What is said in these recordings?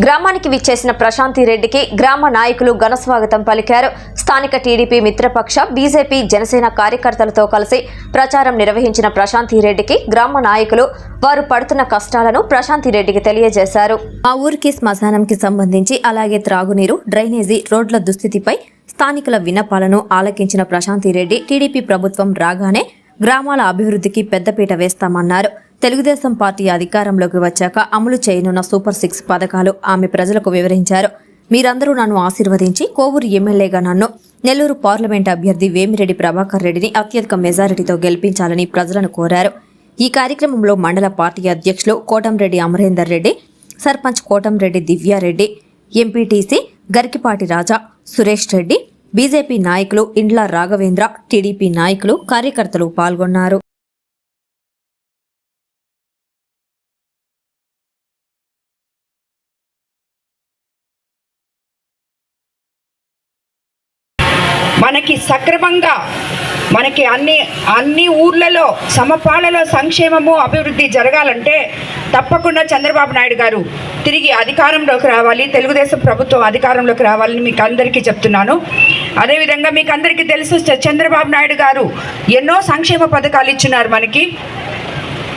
గ్రామానికి విచ్చేసిన ప్రశాంతి రెడ్డికి గ్రామ నాయకులు ఘన స్వాగతం పలికారు. స్థానిక టీడీపీ మిత్రపక్ష బీజేపీ జనసేన కార్యకర్తలతో కలిసి ప్రచారం నిర్వహించిన ప్రశాంతి రెడ్డికి గ్రామ నాయకులు వారు పడుతున్న కష్టాలను ప్రశాంతి రెడ్డికి తెలియజేశారు. ఆ ఊరికి శ్మశానంకి సంబంధించి అలాగే త్రాగునీరు డ్రైనేజీ రోడ్ల దుస్థితిపై స్థానికుల విన్నపాలను ఆలకించిన ప్రశాంతి రెడ్డి టీడీపీ ప్రభుత్వం రాగానే గ్రామాల అభివృద్ధికి పెద్దపీట వేస్తామన్నారు. తెలుగుదేశం పార్టీ అధికారంలోకి వచ్చాక అమలు చేయనున్న సూపర్ సిక్స్ పథకాలు ఆమె ప్రజలకు వివరించారు. మీరందరూ నన్ను ఆశీర్వదించి కోవూరు ఎమ్మెల్యేగా నన్ను నెల్లూరు పార్లమెంట్ అభ్యర్థి వేమిరెడ్డి ప్రభాకర్ రెడ్డిని అత్యధిక మెజారిటీతో గెలిపించాలని ప్రజలను కోరారు. ఈ కార్యక్రమంలో మండల పార్టీ అధ్యక్షులు కోటంరెడ్డి అమరేందర్ రెడ్డి సర్పంచ్ కోటంరెడ్డి దివ్యారెడ్డి ఎంపీటీసీ గరికిపాటి రాజా సురేష్ రెడ్డి బీజేపీ నాయకులు ఇండ్ల రాఘవేంద్ర టీడీపీ నాయకులు కార్యకర్తలు పాల్గొన్నారు. మనకి సక్రమంగా మనకి అన్ని అన్ని ఊర్లలో సమపాలలో సంక్షేమము అభివృద్ధి జరగాలంటే తప్పకుండా చంద్రబాబు నాయుడు గారు తిరిగి అధికారంలోకి రావాలి తెలుగుదేశం ప్రభుత్వం అధికారంలోకి రావాలని మీకు అందరికీ చెప్తున్నాను. అదేవిధంగా మీకు అందరికీ తెలుసు చంద్రబాబు నాయుడు గారు ఎన్నో సంక్షేమ పథకాలు ఇచ్చినారు మనకి.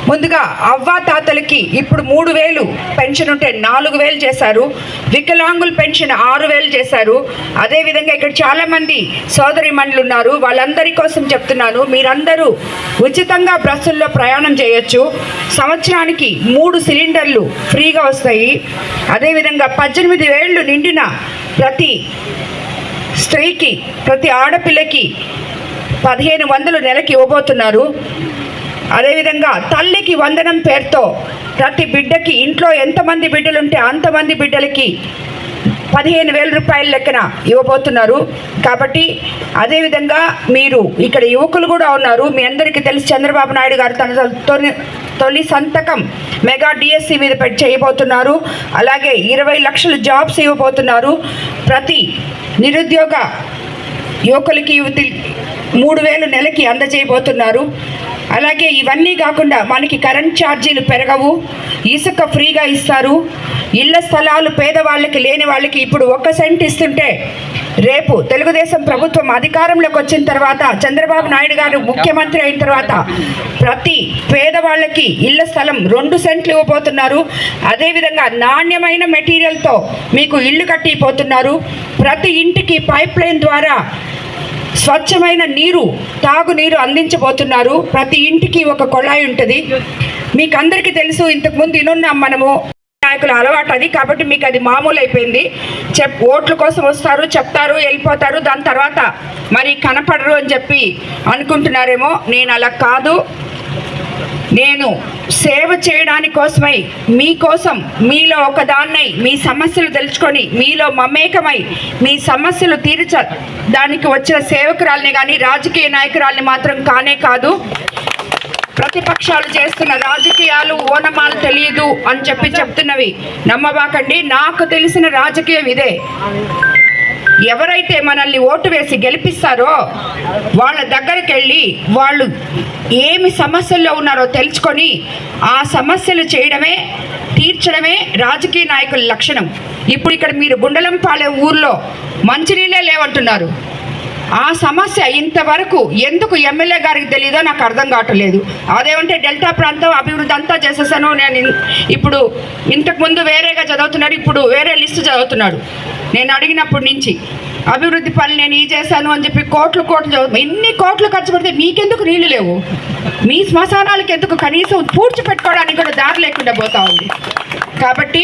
ముందుగా అవ్వా తాతలకి ఇప్పుడు మూడు వేలు పెన్షన్ ఉంటే నాలుగు వేలు చేశారు. వికలాంగుల పెన్షన్ ఆరు వేలు చేశారు. అదేవిధంగా ఇక్కడ చాలామంది సోదరి మండలు ఉన్నారు. వాళ్ళందరి కోసం చెప్తున్నాను. మీరందరూ ఉచితంగా బస్సుల్లో ప్రయాణం చేయొచ్చు. సంవత్సరానికి మూడు సిలిండర్లు ఫ్రీగా వస్తాయి. అదేవిధంగా పద్దెనిమిది వేళ్ళు నిండిన ప్రతి స్త్రీకి ప్రతి ఆడపిల్లకి పదిహేను వందలు నెలకి ఇవ్వబోతున్నారు. అదేవిధంగా తల్లికి వందనం పేరుతో ప్రతి బిడ్డకి ఇంట్లో ఎంతమంది బిడ్డలుంటే అంతమంది బిడ్డలకి పదిహేను వేల రూపాయల లెక్కన ఇవ్వబోతున్నారు. కాబట్టి అదేవిధంగా మీరు ఇక్కడ యువకులు కూడా ఉన్నారు. మీ అందరికీ తెలిసి చంద్రబాబు నాయుడు గారు తన తొలి తొలి సంతకం మెగా డిఎస్సి మీద పెట్టి చేయబోతున్నారు. అలాగే ఇరవై లక్షల జాబ్స్ ఇవ్వబోతున్నారు. ప్రతి నిరుద్యోగ యువకులకి యువతి మూడు వేలు నెలకి అందజేయబోతున్నారు. అలాగే ఇవన్నీ కాకుండా మనకి కరెంట్ ఛార్జీలు పెరగవు. ఇసుక ఫ్రీగా ఇస్తారు. ఇళ్ళ స్థలాలు పేదవాళ్ళకి లేని వాళ్ళకి ఇప్పుడు ఒక్క సెంట్ ఇస్తుంటే రేపు తెలుగుదేశం ప్రభుత్వం అధికారంలోకి వచ్చిన తర్వాత చంద్రబాబు నాయుడు గారు ముఖ్యమంత్రి అయిన తర్వాత ప్రతి పేదవాళ్ళకి ఇళ్ళ స్థలం రెండు సెంట్లు ఇవ్వబోతున్నారు. అదేవిధంగా నాణ్యమైన మెటీరియల్తో మీకు ఇల్లు కట్టిపోతున్నారు. ప్రతి ఇంటికి పైప్ లైన్ ద్వారా స్వచ్ఛమైన నీరు తాగునీరు అందించబోతున్నారు. ప్రతి ఇంటికి ఒక కొళాయి ఉంటుంది. మీకు అందరికీ తెలుసు ఇంతకుముందు ఇనున్నాం మనము. నాయకుల అలవాటు అది కాబట్టి మీకు అది మామూలు అయిపోయింది చెప్ ఓట్ల కోసం వస్తారు చెప్తారు వెళ్ళిపోతారు. దాని తర్వాత మరి కనపడరు అని చెప్పి అనుకుంటున్నారేమో. నేను అలా కాదు. నేను సేవ చేయడానికి కోసమై మీకోసం మీలో ఒకదాన్నై మీ సమస్యలు తెలుసుకొని మీలో మమేకమై మీ సమస్యలు తీర్చ దానికి వచ్చిన సేవకురాల్ని కానీ రాజకీయ నాయకురాల్ని మాత్రం కానే కాదు. ప్రతిపక్షాలు చేస్తున్న రాజకీయాలు ఓనమాలు తెలియదు అని చెప్పి చెప్తున్నవి. నమ్మబాకండి. నాకు తెలిసిన రాజకీయం ఇదే. ఎవరైతే మనల్ని ఓటు వేసి గెలిపిస్తారో వాళ్ళ దగ్గరికి వెళ్ళి వాళ్ళు ఏమి సమస్యల్లో ఉన్నారో తెలుసుకొని ఆ సమస్యలు చేయడమే తీర్చడమే రాజకీయ నాయకుల లక్షణం. ఇప్పుడు ఇక్కడ మీరు గుండలంపాలెం ఊర్లో మంచినీళ్ళే లేవంటున్నారు. ఆ సమస్య ఇంతవరకు ఎందుకు ఎమ్మెల్యే గారికి తెలియదో నాకు అర్థం కావట్లేదు. అదేమంటే డెల్టా ప్రాంతం అభివృద్ధి అంతా చేసేసాను నేను ఇప్పుడు ఇంతకుముందు వేరేగా చదువుతున్నాడు ఇప్పుడు వేరే లిస్టు చదువుతున్నాడు. నేను అడిగినప్పటి నుంచి అభివృద్ధి పనులు నేను ఈ చేశాను అని చెప్పి కోట్లు కోట్లు ఎన్ని కోట్లు ఖర్చు పెడితే మీకెందుకు నీళ్ళు లేవు? మీ శ్మశానాలకు ఎందుకు కనీసం పూడ్చిపెట్టుకోవడానికి కూడా దారి లేకుండా పోతా ఉంది. కాబట్టి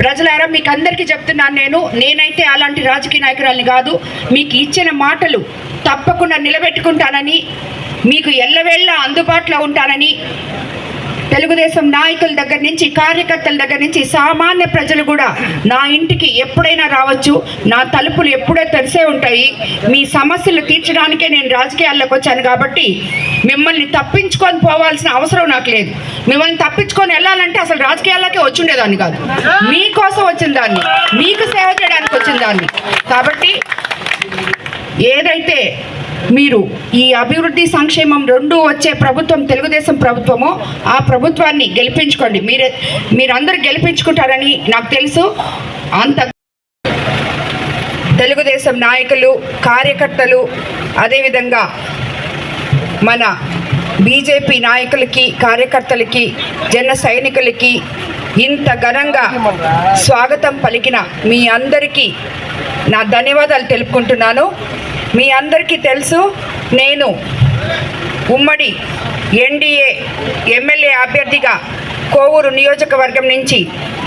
ప్రజలారా మీకు అందరికీ చెప్తున్నాను నేను నేనైతే అలాంటి రాజకీయ నాయకురాలిని కాదు మీకు ఇచ్చిన మాటలు తప్పకుండా నిలబెట్టుకుంటానని మీకు ఎల్లవేళ్ళ అందుబాటులో ఉంటానని తెలుగుదేశం నాయకుల దగ్గర నుంచి కార్యకర్తల దగ్గర నుంచి సామాన్య ప్రజలు కూడా నా ఇంటికి ఎప్పుడైనా రావచ్చు. నా తలుపులు ఎప్పుడో తెరిసే ఉంటాయి. మీ సమస్యలు తీర్చడానికే నేను రాజకీయాల్లోకి వచ్చాను కాబట్టి మిమ్మల్ని తప్పించుకొని పోవాల్సిన అవసరం నాకు లేదు. మిమ్మల్ని తప్పించుకొని వెళ్ళాలంటే అసలు రాజకీయాల్లోకే వచ్చిండేదాన్ని కాదు. మీకోసం వచ్చిన దాన్ని మీకు సేవ చేయడానికి వచ్చిన దాన్ని. కాబట్టి ఏదైతే మీరు ఈ అభివృద్ధి సంక్షేమం రెండు వచ్చే ప్రభుత్వం తెలుగుదేశం ప్రభుత్వము ఆ ప్రభుత్వాన్ని గెలిపించుకోండి. మీరే మీరందరూ గెలిపించుకుంటారని నాకు తెలుసు. అంత తెలుగుదేశం నాయకులు కార్యకర్తలు అదేవిధంగా మన బీజేపీ నాయకులకి కార్యకర్తలకి జన సైనికులకి ఇంత ఘనంగా స్వాగతం పలికిన మీ అందరికీ నా ధన్యవాదాలు తెలుపుకుంటున్నాను. మీ అందరికీ తెలుసు నేను ఉమ్మడి ఎన్డీఏ ఎమ్మెల్యే అభ్యర్థిగా కోవూరు నియోజకవర్గం నుంచి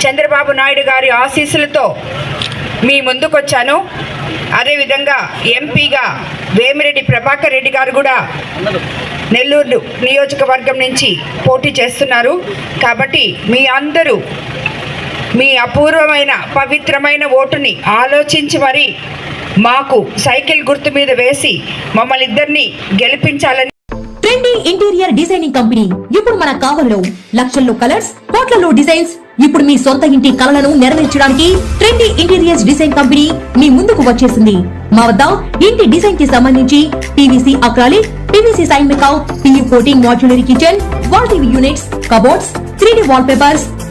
చంద్రబాబు నాయుడు గారి ఆశీస్సులతో మీ ముందుకొచ్చాను. అదేవిధంగా ఎంపీగా వేమిరెడ్డి ప్రభాకర్ రెడ్డి గారు కూడా నెల్లూరు నియోజకవర్గం నుంచి పోటీ చేస్తున్నారు. కాబట్టి మీ అందరూ మీ అపూర్వమైన పవిత్రమైన ఓటుని ఆలోచించి మరి మాకు సైకిల్ గుర్తు మీద వేసి మమ్మల్ని ఇద్దరిని గెలిపించాలని ట్రెండీ ఇంటీరియర్ డిజైనింగ్ కంపెనీ. ఇప్పుడు మన కావల్లో లక్షల్లో కలర్స్ కోట్లలో డిజైన్స్. ఇప్పుడు మీ సొంత ఇంటి కలలను నెరవేర్చడానికి ట్రెండీ ఇంటీరియర్స్ డిజైన్ కంపెనీ మీ ముందుకు వచ్చేసింది. మా వద్ద ఇంటి డిజైన్కి సంబంధించి పీవీసీ అక్రాలిక్ పీవీసీ సైన్ మేకౌట్ PU coating modular kitchen wall TV units cupboards three D wallpapers